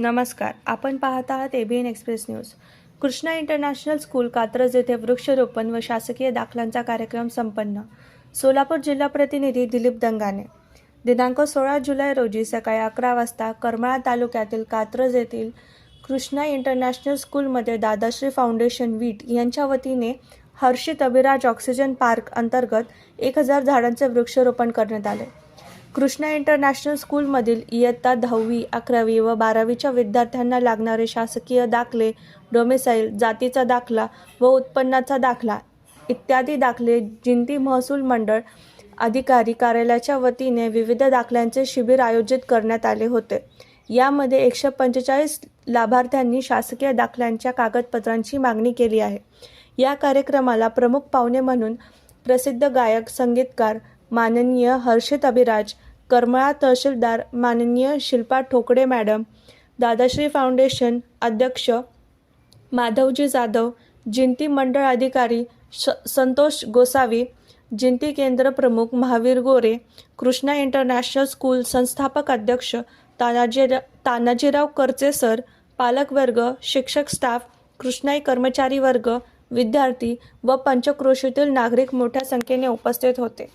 नमस्कार. आपण पाहत आहात ABN express news Krishna international school Katraj येथे वृक्षरोपण व शासकीय दाखलांचा कार्यक्रम संपन्न. सोलापूर जिल्हा प्रतिनिधी दिलीप दंगाने. दिनांक सोळा जुलै रोजी सकाळी अकरा वाजता करमाळा तालुक्यातील कात्रज येथील कृष्णा इंटरनॅशनल स्कूलमध्ये दादाश्री फाउंडेशन वीट यांच्या वतीने हर्षित अभिराज ऑक्सिजन पार्क अंतर्गत एक हजार झाडांचे वृक्षरोपण करण्यात आले. कृष्णा इंटरनॅशनल स्कूलमधील इयत्ता दहावी अकरावी व बारावीच्या विद्यार्थ्यांना लागणारे शासकीय दाखले डोमेसाईल जातीचा दाखला व उत्पन्नाचा दाखला इत्यादी दाखले जिंती महसूल मंडळ अधिकारी कार्यालयाच्या वतीने विविध दाखल्यांचे शिबिर आयोजित करण्यात आले होते. यामध्ये एकशे पंचेचाळीस लाभार्थ्यांनी शासकीय दाखल्यांच्या कागदपत्रांची मागणी केली आहे. या कार्यक्रमाला प्रमुख पाहुणे म्हणून प्रसिद्ध गायक संगीतकार माननीय हर्षित अभिराज करमळा तहसीलदार माननीय शिल्पा ठोकडे मॅडम दादाश्री फाउंडेशन अध्यक्ष माधवजी जाधव जिंती मंडळ अधिकारी श संतोष गोसावी जिंती केंद्र प्रमुख महावीर गोरे कृष्णा इंटरनॅशनल स्कूल संस्थापक अध्यक्ष तानाजी तानाजीराव करचे सर पालकवर्ग शिक्षक स्टाफ कृष्णाई कर्मचारी वर्ग विद्यार्थी व पंचक्रोशीतील नागरिक मोठ्या संख्येने उपस्थित होते.